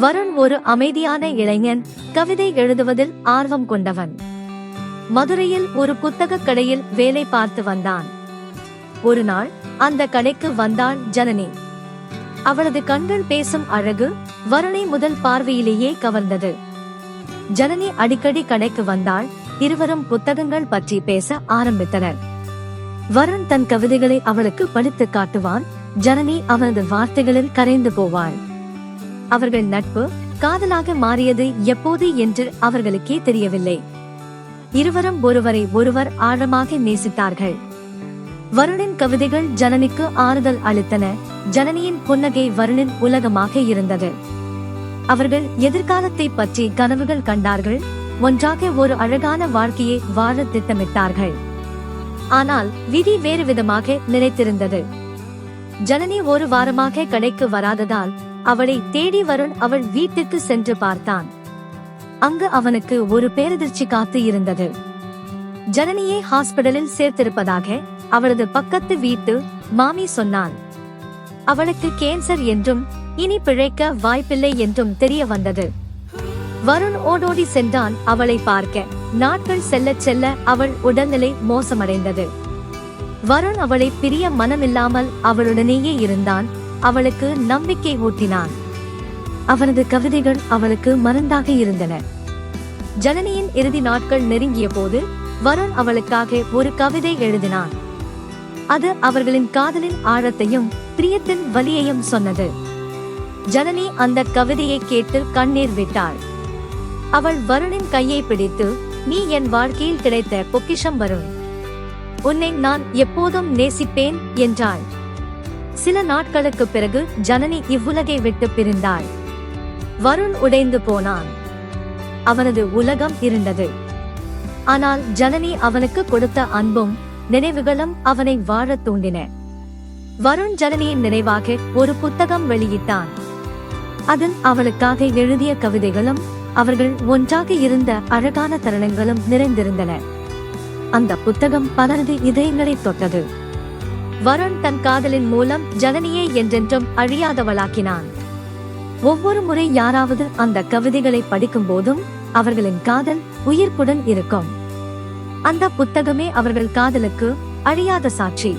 வருண் ஒரு அமைதியான இளைஞன். கவிதை எழுதுவதில் ஆர்வம் கொண்டவன். மதுரையில் ஒரு புத்தகக் கடையில் வேலை பார்த்து வந்தான். ஒரு நாள் அந்த கடைக்கு வந்தாள் ஜனனி. அவளது கண்கள் பேசும் அழகு வருணை முதல் பார்வையிலேயே கவர்ந்தது. ஜனனி அடிக்கடி கடைக்கு வந்தாள். இருவரும் புத்தகங்கள் பற்றி பேச ஆரம்பித்தனர். வருண் தன் கவிதைகளை அவளுக்கு படித்து காட்டுவான். ஜனனி அவனது வார்த்தைகளில் கரைந்து போவாள். அவர்கள் நட்பு காதலாக மாறியது எப்போது என்று அவர்களுக்கே தெரியவில்லை. இருவரும் ஒருவரை ஒருவர் ஆழமாக நேசித்தார்கள். வருணின் கவிதைகள் ஜனனிக்கு ஆறுதல் அளித்தன. ஜனனியின் புன்னகை வருணின் உலகமாக இருந்தது. அவர்கள் எதிர்காலத்தை பற்றி கனவுகள் கண்டார்கள். ஒன்றாக ஒரு அழகான வாழ்க்கையை வாழ திட்டமிட்டார்கள். ஆனால் விதி வேறு விதமாக நினைத்திருந்தது ஜனனி ஒரு வாரமாக கடைக்கு வராததால் அவளை தேடி வருண் அவள் வீட்டுக்கு சென்று பார்த்தான். அங்கு அவனுக்கு ஒரு பேரதிர்ச்சி காத்து இருந்தது. ஜனனியை ஹாஸ்பிடலில் சேர்த்திருப்பதாக அவளது பக்கத்து வீட்டு மாமி சொன்னான் அவளுக்கு கேன்சர் என்றும் இனி பிழைக்க வாய்ப்பில்லை என்றும் தெரிய வந்தது. வருண் ஓடோடி சென்றான் அவளை பார்க்க. நாட்கள் செல்ல செல்ல அவள் உடல்நிலை மோசமடைந்தது. வருண் அவளை பிரிய மனமில்லாமல் அவளுடனேயே இருந்தான். அவளுக்கு நம்பிக்கை ஊட்டினான். அவனது கவிதைகள் அவளுக்கு மருந்தாக இருந்தன. ஜனனியின் இறுதி நாட்கள் நெருங்கிய போது வருண் அவளுக்காக ஒரு கவிதை எழுதினான். அது அவர்களின் காதலின் ஆழத்தையும் பிரியத்தின் வலியையும் சொன்னது. ஜனனி அந்த கவிதையை கேட்டு கண்ணீர் விட்டாள். அவள் வருணின் கையை பிடித்து நீ என் வாழ்க்கையில் கிடைத்த பொக்கிஷம் வருண். உன்னை நான் எப்போதும் நேசிப்பேன் என்றாள். சில நாட்களுக்கு பிறகு ஜனனி இவ்வுலகை விட்டு பிரிந்தாள். வருண் உடைந்து போனான். அவனது உலகம் இருந்தது ஆனால் ஜனனி அவனுக்கு கொடுத்த அன்பும் நினைவுகளும் அவனை வாழத் தூண்டின. வருண் ஜனனியின் நினைவாக ஒரு புத்தகம் வெளியிட்டான். அதில் அவளுக்காக எழுதிய கவிதைகளும் அவர்கள் ஒன்றாக இருந்த அழகான தருணங்களும் நிறைந்திருந்தன. அந்த புத்தகம் பலரது இதயங்களை தொட்டது. வருண் தன் காதலின் மூலம் ஜனனியை என்றென்றும் அழியாதவளாக்கினான். ஒவ்வொரு முறை யாராவது அந்த கவிதைகளை படிக்கும் போதும் அவர்களின் காதல் உயிர்ப்புடன் இருக்கும். அந்த புத்தகமே அவர்கள் காதலுக்கு அழியாத சாட்சி.